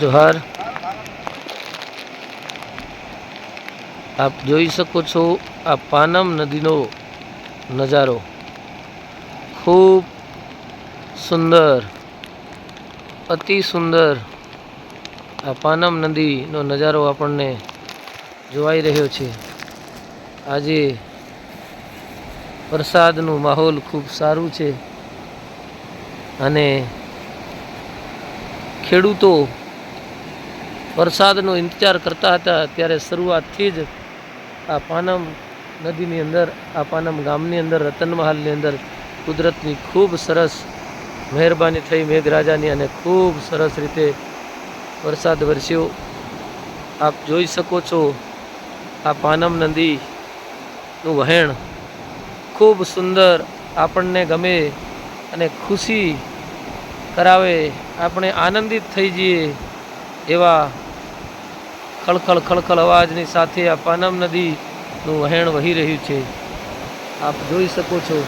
જોહાર. આપ જોઈ શકો છો આ પાનમ નદીનો નજારો. ખૂબ સુંદર, અતિ સુંદર આ પાનમ નદીનો નજારો આપણને જોવાઈ રહ્યો છે. આજે વરસાદનું માહોલ ખૂબ સારું છે અને ખેડૂતો વરસાદનો ઇંતજાર કરતા હતા, ત્યારે શરૂઆતથી જ આ પાનમ નદીની અંદર, આ પાનમ ગામની અંદર, રતનમહાલની અંદર કુદરતની ખૂબ સરસ મહેરબાની થઈ મેઘરાજાની અને ખૂબ સરસ રીતે વરસાદ વરસ્યો. આપ જોઈ શકો છો, આ પાનમ નદીનું વહેણ ખૂબ સુંદર, આપણને ગમે અને ખુશી કરાવે, આપણે આનંદિત થઈ જઈએ એવા ખળખળ ખળખળ અવાજની સાથે આ પાનમ નદીનું વહેણ વહી રહ્યું છે. આપ જોઈ શકો છો.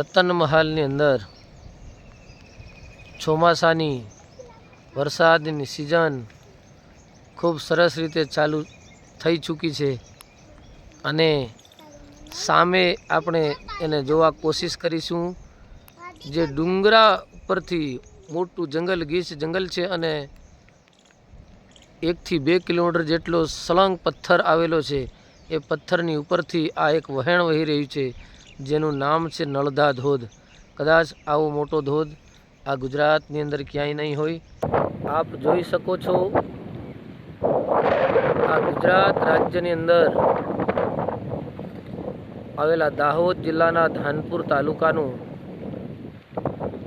રતન મહાલની અંદર ચોમાસાની વરસાદની સિઝન ખૂબ સરસ રીતે ચાલુ થઈ ચૂકી છે અને સામે આપણે એને જોવા કોશિશ કરીશું જે ડુંગરા પરથી મોટું જંગલ, ગીચ જંગલ છે અને એકથી બે કિલોમીટર જેટલો સળંગ પથ્થર આવેલો છે. એ પથ્થરની ઉપરથી આ એક વહેણ વહી રહ્યું છે. જેનું નામ છે નળધા ધોધ. કદાચ આવો મોટો ધોધ આ ગુજરાતની અંદર ક્યાંય નહીં હોય. આપ જોઈ શકો છો આ ગુજરાત રાજ્યની અંદર આવેલા દાહોદ જિલ્લાના ધાનપુર તાલુકાનું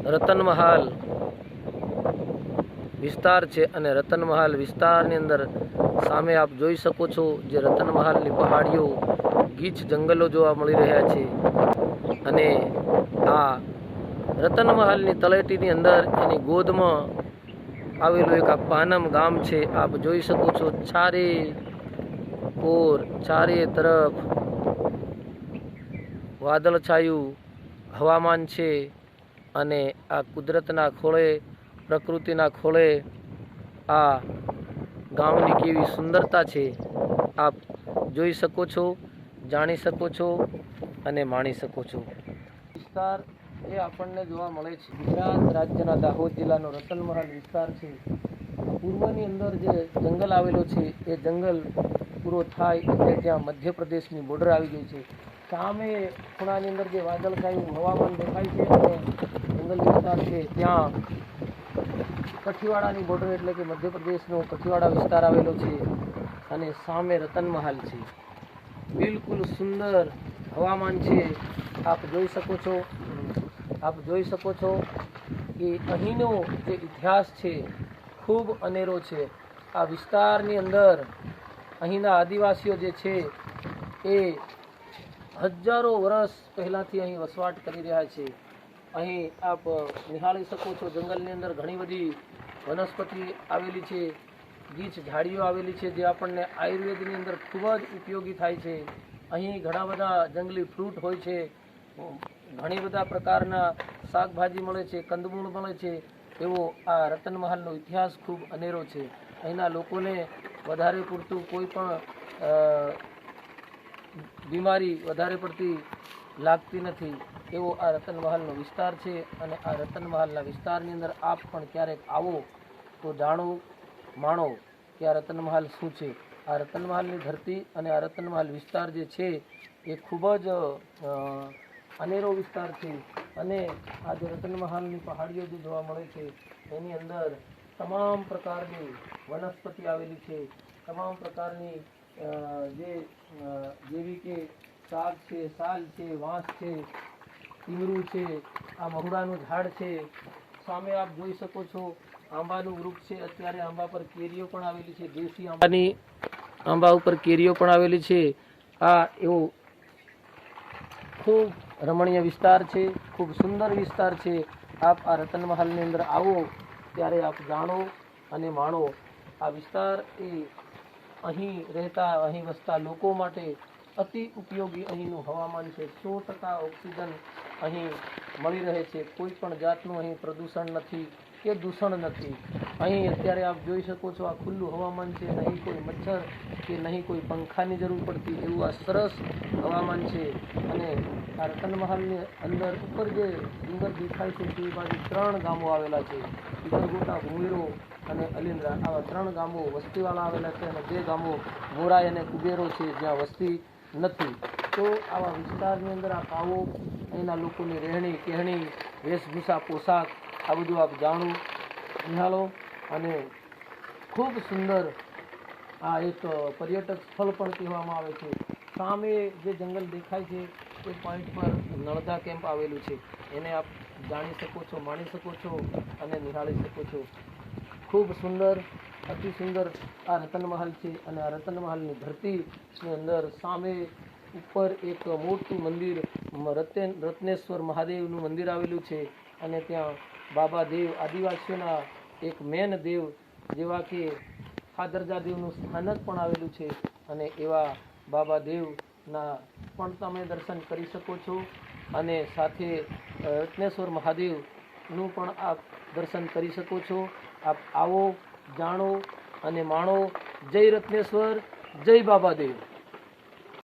રતનમહાલ વિસ્તાર છે અને રતનમહાલ વિસ્તારની અંદર સામે આપ જોઈ શકો છો જે રતનમહાલની પહાડીઓ ગીચ જંગલો જોવા મળી રહ્યા છે. અને આ રતનમહાલની તળેટીની અંદર એની ગોદમાં આવેલું એક આ પાનમ ગામ છે. આપ જોઈ શકો છો ચારે કોર ચારે તરફ વાદળછાયું હવામાન છે અને આ કુદરતના ખોળે, પ્રકૃતિના ખોળે આ ગામની કેવી સુંદરતા છે. આપ જોઈ શકો છો જાણી શકો છો અને માણી શકો છો. વિસ્તાર એ આપણને જોવા મળે છે. ગુજરાત રાજ્યના દાહોદ જિલ્લાનો રતનમહાલ વિસ્તાર છે. પૂર્વની અંદર જે જંગલ આવેલો છે, એ જંગલ પૂરો થાય એટલે ત્યાં મધ્યપ્રદેશની બોર્ડર આવી ગઈ છે. સામે ખૂણાની અંદર જે વાદળછાયું હવામાન દેખાય છે અને જંગલ વિસ્તાર છે, ત્યાં કઠીવાડાની બોર્ડર એટલે કે મધ્યપ્રદેશનો કઠીવાડા વિસ્તાર આવેલો છે અને સામે રતનમહાલ છે. બિલકુલ સુંદર હવામાન છે. આપ જોઈ શકો છો, આપ જોઈ શકો છો કે અહીંનો જે ઇતિહાસ છે, ખૂબ અનેરો છે. આ વિસ્તારની અંદર અહીંના આદિવાસીઓ જે છે, એ હજારો વર્ષ પહેલાંથી અહીં વસવાટ કરી રહ્યા છે. અહીં આપ નિહાળી શકો છો, જંગલની અંદર ઘણી બધી વનસ્પતિ આવેલી છે. ગીચ ઝાડીઓ આવેલી છે જે આપણને આયુર્વેદની અંદર ખૂબ જ ઉપયોગી થાય છે. અહીં ઘણા બધા જંગલી ફ્રૂટ હોય છે. ઘણી બધા પ્રકારના શાકભાજી મળે છે, કંદમૂળ મળે છે. એવો આ રતનમહાલનો ઇતિહાસ ખૂબ અનેરો છે. અહીંના લોકોને વધારે પૂરતું કોઈ પણ બીમારી વધારે પડતી લાગતી નથી. એવો આ રતન મહાલનો વિસ્તાર છે અને આ રતન મહાલના વિસ્તારની અંદર આપ પણ ક્યારેક આવો તો જાણો માણો કે આ રતનમહાલ શું છે? આ રતનમહાલની ધરતી અને આ રતનમહાલ વિસ્તાર જે છે, એ ખૂબ જ અનેરો વિસ્તાર છે. અને આ જે રતનમહાલની પહાડીઓ જે જોવા મળે છે, એની અંદર તમામ પ્રકારની વનસ્પતિ આવેલી છે. તમામ પ્રકારની જે જેવી કે શાક છે, સાલ છે, વાંસ છે, ટીમરું છે, આ મહુડાનું ઝાડ છે સામે આપ જોઈ શકો છો, આંબાનું વૃક્ષ છે. અત્યારે આંબા પર કેરીઓ પણ આવેલી છે. દેશી આંબાની આંબા ઉપર કેરીઓ પણ આવેલી છે. આ એવો ખૂબ રમણીય વિસ્તાર છે, ખૂબ સુંદર વિસ્તાર છે. આપ આ રતન મહાલની અંદર આવો, ત્યારે આપ જાણો અને માણો. આ વિસ્તાર એ અહીં રહેતા, અહીં વસતા લોકો માટે અતિ ઉપયોગી અહીંનું હવામાન છે. સો ટકા ઓક્સિજન અહીં મળી રહે છે. કોઈ પણ જાતનું અહીં પ્રદૂષણ નથી કે દૂષણ નથી. અહીં અત્યારે આપ જોઈ શકો છો આ ખુલ્લું હવામાન છે. નહીં કોઈ મચ્છર કે નહીં કોઈ પંખાની જરૂર પડતી એવું આ સરસ હવામાન છે. અને આ રતન મહાલની અંદર ઉપર જે ડુંગર દેખાય છે, તે બાજુ ત્રણ ગામો આવેલા છે. ઉપરગોટા ભૂમીરો અને અલિન્દ્રા આવા ત્રણ ગામો વસ્તીવાળા આવેલા છે અને બે ગામો મોરાય અને કુબેરો છે જ્યાં વસ્તી નથી. તો આવા વિસ્તારની અંદર આપ આવો અહીંના લોકોની રહેણી કહેણી, વેશભૂષા, પોશાક, આ બધું આપ જાણો, નિહાળો અને ખૂબ સુંદર આ એક પર્યટક સ્થળ પણ કહેવામાં આવે છે. સામે જે જંગલ દેખાય છે, એ પોઈન્ટ પર નળદા કેમ્પ આવેલું છે. એને આપ જાણી શકો છો, માણી શકો છો અને નિહાળી શકો છો. ખૂબ સુંદર, અતિ સુંદર આ રતન મહાલ છે અને આ રતન મહાલની ધરતીની અંદર સામે ઉપર એક મોટું મંદિર રત્ન, રત્નેશ્વર મહાદેવનું મંદિર આવેલું છે. અને ત્યાં બાબા દેવ આદિવાસીઓના એક મેન દેવ જેવા કે ખાદરજા દેવનું સ્થાનક પણ આવેલું છે. અને એવા બાબા દેવના પણ તમે દર્શન કરી શકો છો. અને સાથે રત્નેશ્વર મહાદેવનું પણ આપ દર્શન કરી શકો છો. આપ આવો, જાણો અને માણો. જય રત્નેશ્વર, જય બાબા દેવ.